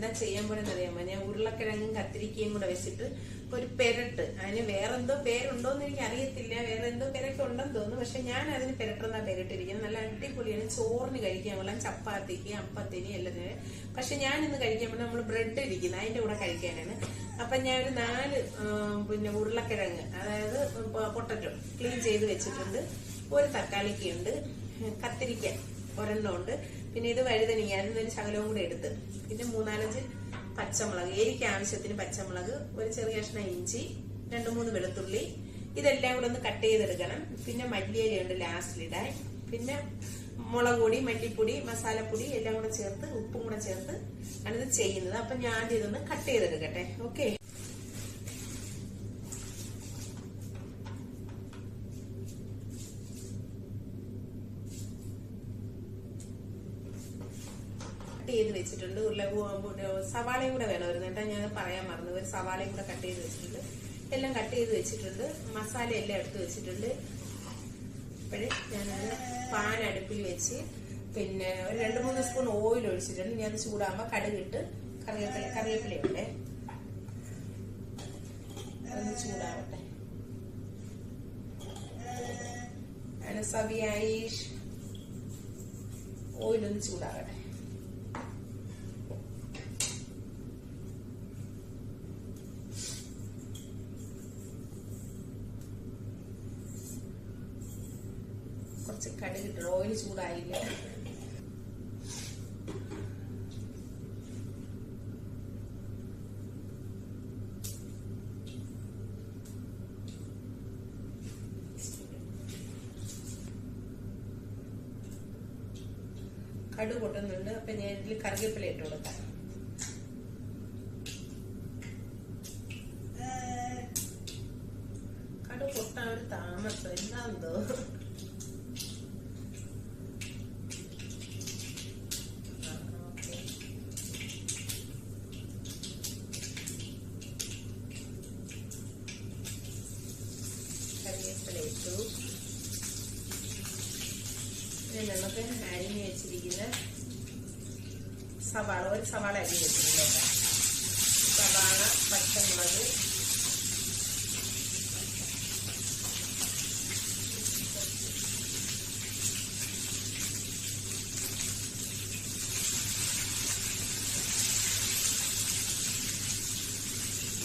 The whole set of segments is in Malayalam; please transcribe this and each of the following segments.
എന്താ ചെയ്യാൻ പോണെന്ന് അറിയാമോ? ഞാൻ ഉരുളക്കിഴങ്ങും കത്തിരിക്കയും കൂടെ വെച്ചിട്ട് ഒരു പെരട്ട്. അതിന് വേറെന്തോ പേരുണ്ടോന്ന് എനിക്ക് അറിയത്തില്ല വേറെ എന്തോ പെരട്ട് ഉണ്ടെന്ന് തോന്നുന്നു. പക്ഷെ ഞാൻ അതിന് പെരട്ടെന്നാ പെരട്ടിരിക്കുന്നത്. നല്ല അടിപൊളിയാണ്. ചോറിന് കഴിക്കാൻ കൊള്ളാം. ചപ്പാത്തിക്ക് അപ്പത്തിന് എല്ലാത്തിനും. പക്ഷെ ഞാൻ ഇന്ന് കഴിക്കാൻ പറ്റും നമ്മൾ ബ്രെഡ് ഇരിക്കുന്നത് അതിന്റെ കൂടെ കഴിക്കാനാണ്. അപ്പൊ ഞാൻ ഒരു നാല് പിന്നെ ഉരുളക്കിഴങ്ങ് അതായത് പൊട്ടറ്റോ ക്ലീൻ ചെയ്ത് വെച്ചിട്ടുണ്ട്. ഒരു തക്കാളിക്കുണ്ട്. കത്തിരിക്ക ഒരെണ്ണം ഉണ്ട് പിന്നെ ഇത് വഴുതനങ്ങ അതിൽ നിന്നൊരു ശകലവും കൂടെ എടുത്ത്. പിന്നെ മൂന്നാലഞ്ച് പച്ചമുളക് എരിക്ക് ആവശ്യത്തിന് പച്ചമുളക് ഒരു ചെറിയ കഷ്ണം ഇഞ്ചി രണ്ട് മൂന്ന് വെളുത്തുള്ളി ഇതെല്ലാം കൂടെ ഒന്ന് കട്ട് ചെയ്തെടുക്കണം. പിന്നെ മല്ലിയില ഉണ്ട് ലാസ്റ്റിലിടാൻ. പിന്നെ മുളക് പൊടി മല്ലിപ്പൊടി മസാലപ്പൊടി എല്ലാം കൂടെ ചേർത്ത് ഉപ്പും കൂടെ ചേർത്ത് ആണിത് ചെയ്യുന്നത്. അപ്പൊ ഞാൻ ഇതൊന്ന് കട്ട് ചെയ്തെടുക്കട്ടെ. ഓക്കെ? കട്ട് ചെയ്ത് വെച്ചിട്ടുണ്ട്. ഉരുള സവാളയും കൂടെ വേണമായിരുന്നു കേട്ടോ ഞാൻ പറയാൻ മറന്നു. ഒരു സവാളയും കൂടെ കട്ട് ചെയ്ത് വെച്ചിട്ടുണ്ട്. എല്ലാം കട്ട് ചെയ്ത് വെച്ചിട്ടുണ്ട്. മസാല എല്ലാം എടുത്ത് വെച്ചിട്ടുണ്ട്. അപ്പോഴേ ഞാനത് പാൻ അടുപ്പിൽ വെച്ച് പിന്നെ ഒരു രണ്ട് മൂന്ന് സ്പൂൺ ഓയിൽ ഒഴിച്ചിട്ടുണ്ട്. ഞാൻ ചൂടാകുമ്പോൾ കടുകിട്ട് കറിവേപ്പില കറിവേപ്പിലയുണ്ട് അതൊന്ന് ചൂടാവട്ടെ. സബിയായിഷ് ഓയിലൊന്ന് ചൂടാകട്ടെ കുറച്ച് കടുകിട്ട് ഓയിൽ ചൂടായില്ല? കടു പൊട്ടുന്നുണ്ട്. അപ്പൊ ഞാൻ ഇതിൽ കറിവേപ്പില ഇട്ട് കൊടുക്കാം. കടു പൊട്ടാൻ ഒരു താമസം. എന്താന്തോ ആ, ഓക്കേ. കറിവേപ്പില ഇട്ടു ഇനി നമുക്ക് അരിഞ്ഞ് വെച്ചിരിക്കുന്ന സവാള ഒരു സവാള അരിഞ്ഞ് വെച്ചിട്ടുണ്ട്. സവാള പച്ചമുളക്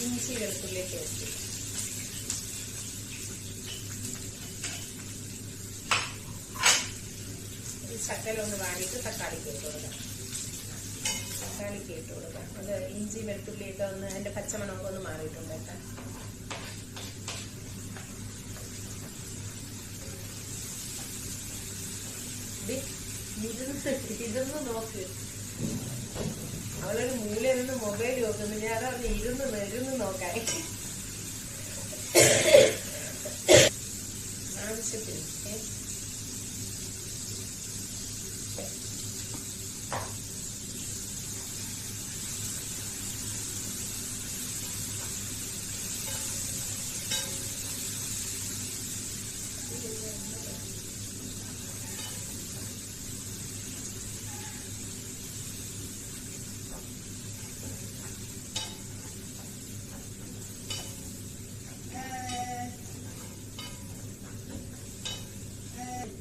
ഇഞ്ചി വെളുത്തുള്ളി പേസ്റ്റ് ഈ ശക്കല ഒന്ന് വാങ്ങിയിട്ട് തക്കാളിക്ക് ഇട്ട് കൊടുക്കാം. തക്കാളിക്ക് ഇട്ട് കൊടുക്കാം. അത് ഇഞ്ചി വെളുത്തുള്ളിയൊക്കെ ഒന്ന് അതിന്റെ പച്ചമണമൊക്കെ ഒന്ന് മാറിയിട്ടുണ്ട് കേട്ടോ. ഇരുന്ന് നോക്ക്. അവളൊരു മൂലയിൽ നിന്ന് മൊബൈൽ നോക്കുന്നു. ഞാൻ പറഞ്ഞ് ഇരുന്ന് ഇരുന്ന് നോക്കാൻ ആവശ്യത്തിന് ഏ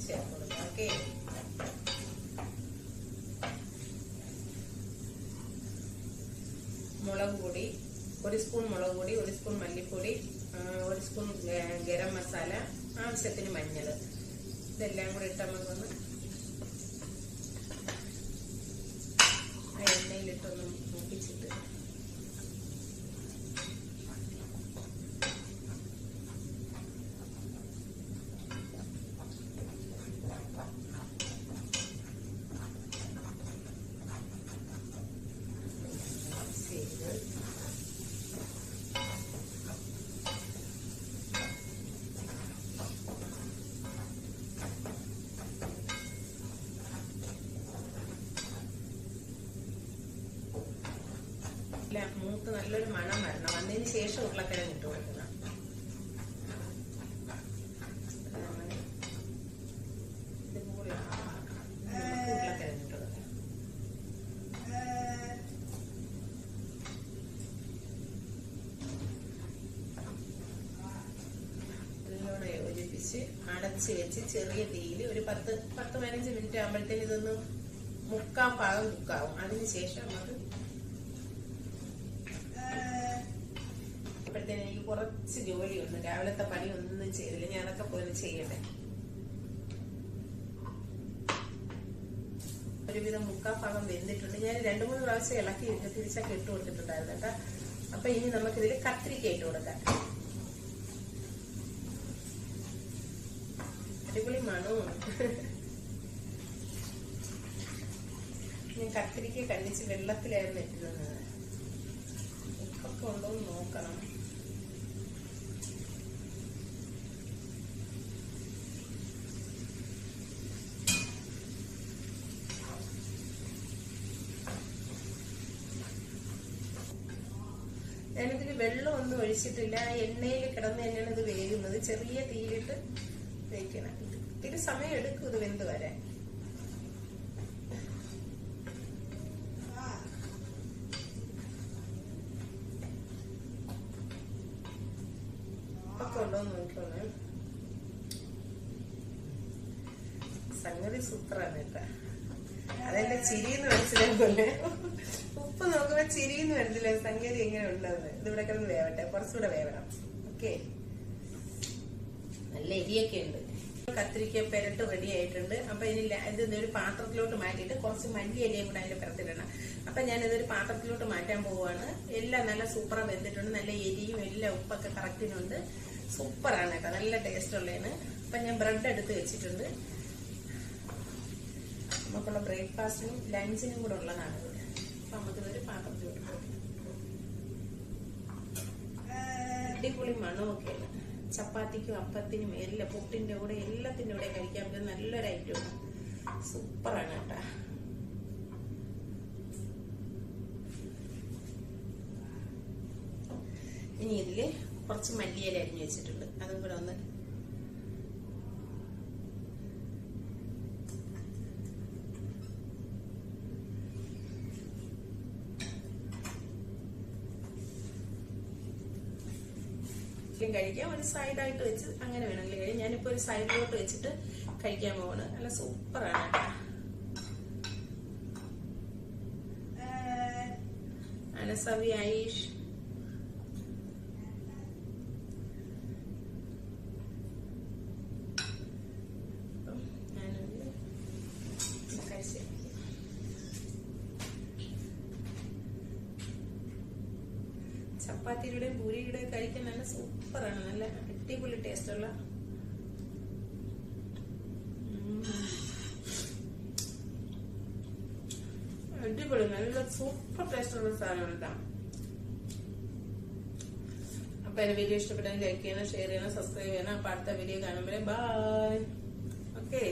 ചേർത്ത് കൊടുക്കാം ഓക്കെ മുളക് പൊടി ഒരു സ്പൂൺ മുളക് പൊടി ഒരു സ്പൂൺ മല്ലിപ്പൊടി ഒരു സ്പൂൺ ഗരം മസാല ആവശ്യത്തിന് മഞ്ഞൾ. ഇതെല്ലാം കൂടി ഇട്ട് നമുക്കൊന്ന് ആ എണ്ണയിലിട്ടൊന്ന് മൂപ്പിച്ചിട്ട്. നല്ല മൂത്ത് നല്ലൊരു മണം വരണം. വന്നതിന് ശേഷം ഉരുളക്കിഴങ്ങ് ഇട്ട് കൊടുക്കണം അടച്ച് വെച്ച് ചെറിയ തീയിൽ ഒരു പത്ത് പത്ത് പതിനഞ്ച് മിനിറ്റ് ആകുമ്പോഴത്തേന് ഇതൊന്ന് മുക്കാൽ ഭാഗം കുക്കാവും. അതിനുശേഷം നമുക്ക് കുറച്ച് ജോലിയുണ്ട്. രാവിലത്തെ പണി ഒന്നും ചെയ്തില്ല. ഞാനൊക്കെ പോലും ചെയ്യട്ടെ. ഒരുവിധം മുക്കാൽ ഭാഗം വെന്തിട്ടുണ്ട്. ഞാൻ രണ്ടു മൂന്ന് പ്രാവശ്യം ഇളക്കി ഇട്ട് തിരിച്ചൊക്കെ ഇട്ട് കൊടുത്തിട്ടുണ്ടായിരുന്നു കേട്ടോ. അപ്പൊ ഇനി നമുക്കിതിൽ കത്തിരിക്ക ഇട്ട് കൊടുക്കാം. അടിപൊളി മണവും. ഞാൻ കത്തിരിക്ക കണ്ടിച്ച് വെള്ളത്തിലായിരുന്നു ഇട്ടിരുന്നത്. ഉപ്പൊക്കെ ഉണ്ടോ നോക്കണം. വെള്ളം ഒന്നും ഒഴിച്ചിട്ടില്ല. എണ്ണയിൽ കിടന്ന് തന്നെയാണ് ഇത് വേകുന്നത്. ചെറിയ തീയിലിട്ട് വേക്കണം. ഇത്തിരി സമയം എടുക്കും ഇത് വെന്ത് വരാൻ. സംഗതി സൂത്രാണ് കേട്ടാ. അതെന്റെ ചിരിന്ന് മനസ്സിലാക്കുമല്ലേ ഉപ്പ് നോക്കുമ്പോ ചിരിന്ന് വരുന്നില്ല സംഗതി എങ്ങനെ ഉണ്ടെന്ന് ഇതിവിടെ കിടന്ന് വേവട്ടെ. കുറച്ചുകൂടെ വേവണം. ഓക്കെ. നല്ല എരിയൊക്കെ ഉണ്ട്. കത്തിരിക്ക പെരട്ട് റെഡി ആയിട്ടുണ്ട്. അപ്പൊ ഇനി ഇത് ഒരു പാത്രത്തിലോട്ട് മാറ്റിയിട്ട് കുറച്ച് മല്ലി ഇലയും കൂടെ അതിന്റെ പെരത്തിലിടണം അപ്പൊ ഞാൻ ഇതൊരു പാത്രത്തിലോട്ട് മാറ്റാൻ പോവുകയാണ് എല്ലാം നല്ല സൂപ്പറാ വെന്തിട്ടുണ്ട്. നല്ല എരിയും എല്ലാം ഉപ്പൊക്കെ കറക്റ്റിനുണ്ട് സൂപ്പറാണ് കേട്ടോ. നല്ല ടേസ്റ്റ് ഉള്ളതാണ് അപ്പൊ ഞാൻ ബ്രെഡ് എടുത്ത് വെച്ചിട്ടുണ്ട്. നമുക്കുള്ള ബ്രേക്ക്ഫാസ്റ്റിനും ലഞ്ചിനും കൂടെ ഉള്ളതാണ്. അപ്പൊ നമുക്കിതൊരു പാത്രത്തിൽ അടിപൊളി മണമൊക്കെയാണ് ചപ്പാത്തിക്കും അപ്പത്തിനും എല്ലാം പുട്ടിന്റെ കൂടെ എല്ലാത്തിന്റെ കൂടെ കഴിക്കാൻ പറ്റുന്ന നല്ലൊരു ഐറ്റമാണ് സൂപ്പറാണ് കേട്ടാ. ഇനി ഇതിൽ കുറച്ച് മല്ലിയില അരിഞ്ഞു വെച്ചിട്ടുണ്ട്. അതും കൂടെ ഒന്ന് ചിക്കൻ കഴിക്കാം. ഒരു സൈഡായിട്ട് വെച്ച് അങ്ങനെ വേണമെങ്കിൽ കഴിക്കാം ഞാനിപ്പോ ഒരു സൈഡിലോട്ട് വെച്ചിട്ട് കഴിക്കാൻ പോവാണ്. നല്ല സൂപ്പറാണ് അനസവി ആയിഷ്. ചപ്പാത്തിയുടെയും പൂരിയുടെയും കഴിക്കാൻ നല്ല സൂപ്പറാണ്. നല്ല അടിപൊളി ടേസ്റ്റുള്ള. അടിപൊളി നല്ല സൂപ്പർ ടേസ്റ്റുള്ള സാധനം കേട്ടോ അപ്പൊ എന്റെ വീഡിയോ ഇഷ്ടപ്പെട്ടെങ്കിൽ ലൈക്ക് ചെയ്യണം ഷെയർ ചെയ്യണം സബ്സ്ക്രൈബ് ചെയ്യണം. അപ്പൊ അടുത്ത വീഡിയോ കാണുമ്പോഴേ ബൈ ഓക്കെ